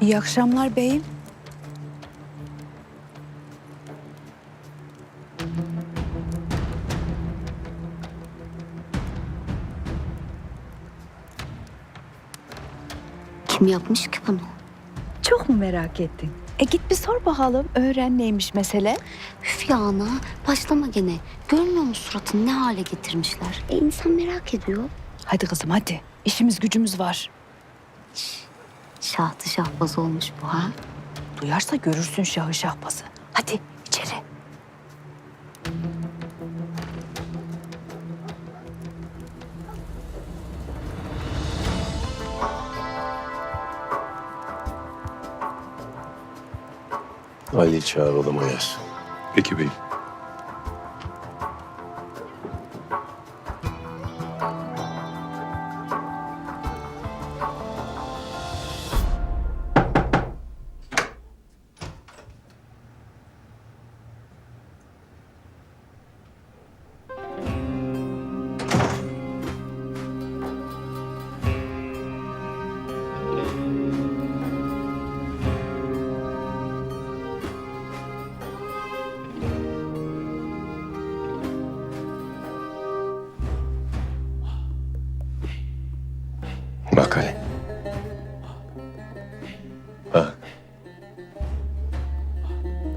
İyi akşamlar beyim. Kim yapmış ki bunu? Çok mu merak ettin? E git bir sor bakalım. Öğren neymiş mesele? Üf ya ana başlama gene. Görmüyor musun suratını ne hale getirmişler? E insan merak ediyor. Hadi kızım hadi. İşimiz gücümüz var. Şahtı şahbaz olmuş bu ha. Duyarsa görürsün şahı şahbazı. Hadi içeri. Ali çağır odama yaz. Peki beyim.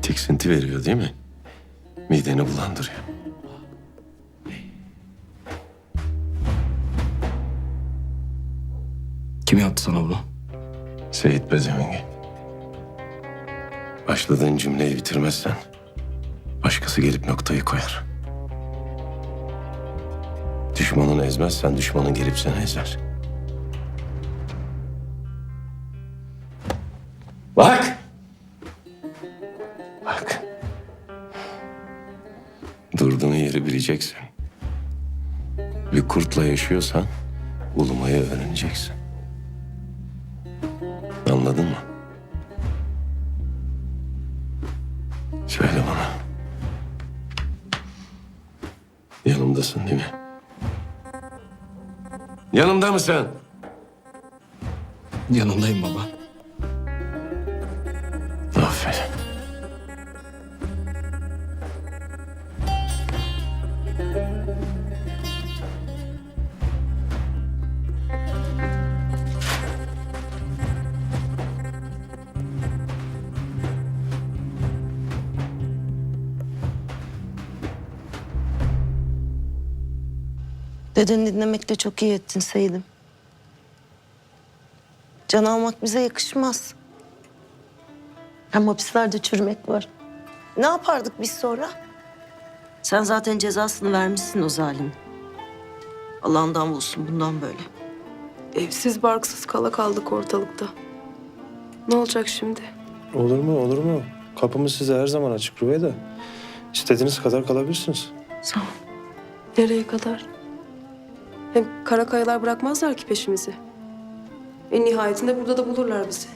Tiksinti veriyor değil mi? Mideni bulandırıyor. Kim yaptı sana bunu? Seyit Bezevengi. Başladığın cümleyi bitirmezsen başkası gelip noktayı koyar. Düşmanını ezmezsen düşmanın gelip seni ezer. Bak. Yeri bileceksin. Bir kurtla yaşıyorsan ulumayı öğreneceksin. Anladın mı? Söyle bana. Yanımdasın değil mi? Yanımda mısın? Yanındayım baba. Dedeni dinlemekle çok iyi ettin Seyit'im. Can almak bize yakışmaz. Hem hapislerde çürümek var. Ne yapardık biz sonra? Sen zaten cezasını vermişsin o zalim. Allah'ından bulsun bundan böyle. Evsiz barksız kala kaldık ortalıkta. Ne olacak şimdi? Olur mu olur mu? Kapımız size her zaman açık Rüveyda. İstediğiniz kadar kalabilirsiniz. Sağ ol. Nereye kadar? Hem kara kayalar bırakmazlar ki peşimizi. En nihayetinde burada da bulurlar bizi.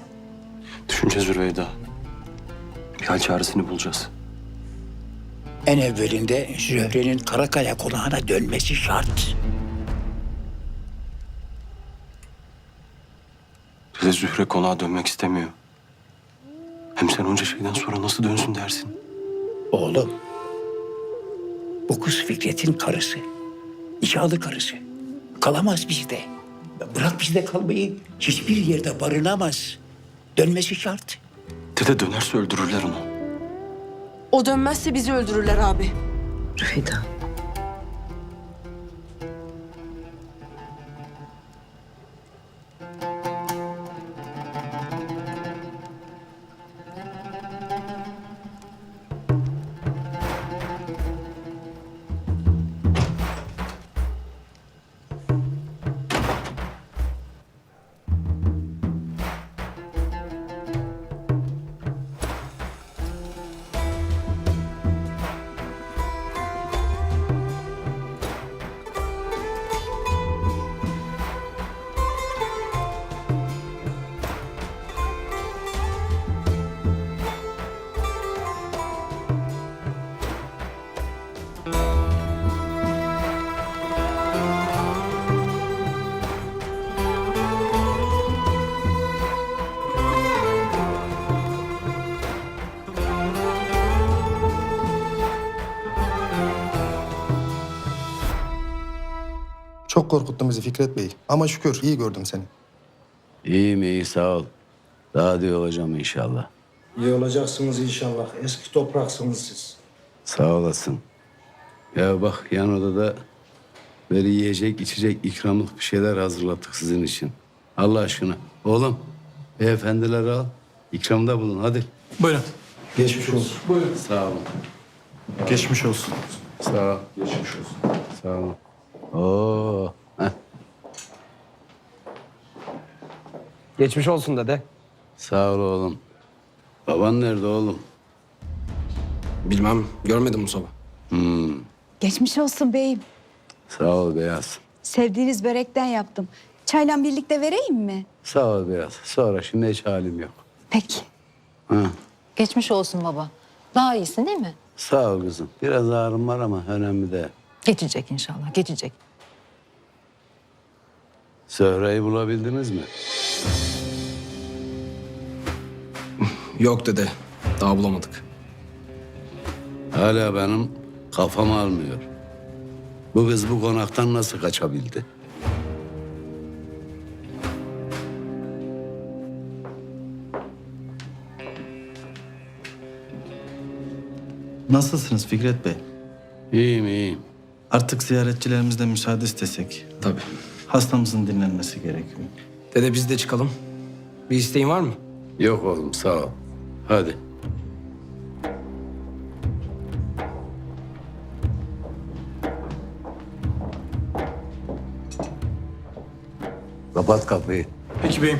Düşüneceğiz Rüveyda. Bir hal çaresini bulacağız. En evvelinde Zühre'nin Karakaya konağına dönmesi şart. Dede Zühre konağa dönmek istemiyor. Hem sen onca şeyden sonra nasıl dönsün dersin? Oğlum, bu kız Fikret'in karısı. Nikahlı karısı. Kalamaz bizde. Bırak bizde kalmayı. Hiçbir yerde barınamaz. Dönmesi şart. Dede dönerse öldürürler onu. O dönmezse bizi öldürürler abi. Rüveyda. Çok korkuttun bizi Fikret Bey. Ama şükür iyi gördüm seni. İyiyim iyi sağ ol. Daha da olacağım inşallah. İyi olacaksınız inşallah. Eski topraksınız siz. Sağ olasın. Ya bak yan odada böyle yiyecek içecek ikramlık bir şeyler hazırlattık sizin için. Allah aşkına. Oğlum beyefendileri al. İkramda bulun hadi. Buyurun. Geçmiş olsun. Sağ olun. Geçmiş olsun. Sağ ol. Geçmiş olsun. Sağ olun. Oo. Heh. Geçmiş olsun dede. Sağ ol oğlum. Baban nerede oğlum? Bilmem görmedim bu sabah. Hmm. Geçmiş olsun beyim. Sağ ol Beyaz. Sevdiğiniz börekten yaptım. Çayla birlikte vereyim mi? Sağ ol Beyaz. Sonra şimdi hiç halim yok. Peki. Ha. Geçmiş olsun baba. Daha iyisin değil mi? Sağ ol kızım. Biraz ağrım var ama önemli değil. Geçecek inşallah, geçecek. Zöhre'yi bulabildiniz mi? Yok dede. Daha bulamadık. Hala benim kafam almıyor. Bu kız bu konaktan nasıl kaçabildi? Nasılsınız Fikret Bey? İyiyim iyiyim. Artık ziyaretçilerimizden müsaade istesek. Tabii. Hastamızın dinlenmesi gerekiyor. Dede biz de çıkalım. Bir isteğin var mı? Yok oğlum sağ ol. Hadi. Kapat kapıyı. Peki beyim.